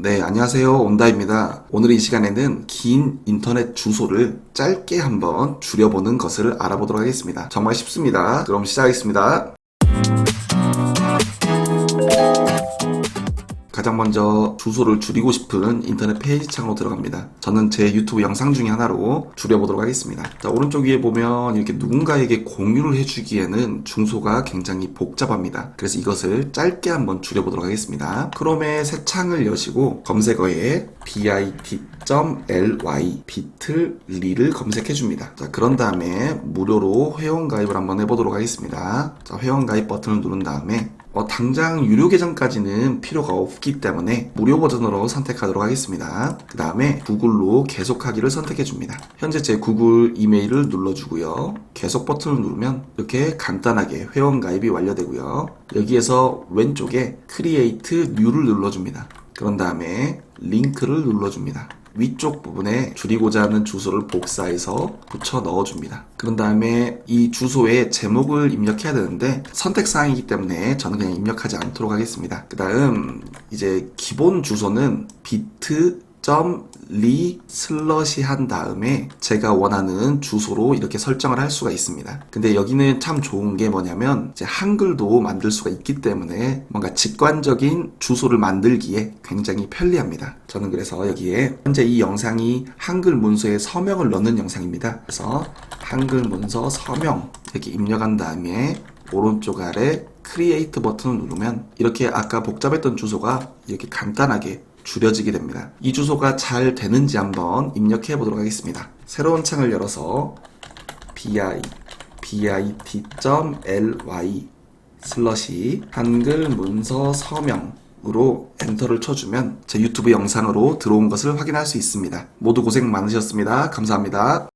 네, 안녕하세요. 온다입니다. 오늘 이 시간에는 긴 인터넷 주소를 짧게 한번 줄여보는 것을 알아보도록 하겠습니다. 정말 쉽습니다. 그럼 시작하겠습니다. 가장 먼저 주소를 줄이고 싶은 인터넷 페이지 창으로 들어갑니다. 저는 제 유튜브 영상 중에 하나로 줄여보도록 하겠습니다. 자, 오른쪽 위에 보면 이렇게 누군가에게 공유를 해주기에는 중소가 굉장히 복잡합니다. 그래서 이것을 짧게 한번 줄여보도록 하겠습니다. 크롬의 새 창을 여시고 검색어에 bit.ly 비틀리를 검색해줍니다. 자, 그런 다음에 무료로 회원가입을 한번 해보도록 하겠습니다. 자, 회원가입 버튼을 누른 다음에 어, 당장 유료 계정까지는 필요가 없기 때문에 무료 버전으로 선택하도록 하겠습니다. 그 다음에 구글로 계속하기를 선택해 줍니다. 현재 제 구글 이메일을 눌러주고요. 계속 버튼을 누르면 이렇게 간단하게 회원 가입이 완료되고요. 여기에서 왼쪽에 크리에이트 뉴를 눌러줍니다. 그런 다음에 링크를 눌러줍니다. 위쪽 부분에 줄이고자 하는 주소를 복사해서 붙여 넣어줍니다. 그런 다음에 이 주소에 제목을 입력해야 되는데 선택사항이기 때문에 저는 그냥 입력하지 않도록 하겠습니다. 그 다음 이제 기본 주소는 비트 리 슬러시 한 다음에 제가 원하는 주소로 이렇게 설정을 할 수가 있습니다. 근데 여기는 참 좋은 게 뭐냐면 이제 한글도 만들 수가 있기 때문에 뭔가 직관적인 주소를 만들기에 굉장히 편리합니다. 저는 그래서 여기에 현재 이 영상이 한글 문서에 서명을 넣는 영상입니다. 그래서 한글 문서 서명 이렇게 입력한 다음에 오른쪽 아래 크리에이트 버튼을 누르면 이렇게 아까 복잡했던 주소가 이렇게 간단하게 줄여지게 됩니다. 이 주소가 잘 되는지 한번 입력해 보도록 하겠습니다. 새로운 창을 열어서 bi bit.ly 슬러시 한글 문서 서명 으로 엔터를 쳐주면 제 유튜브 영상으로 들어온 것을 확인할 수 있습니다. 모두 고생 많으셨습니다. 감사합니다.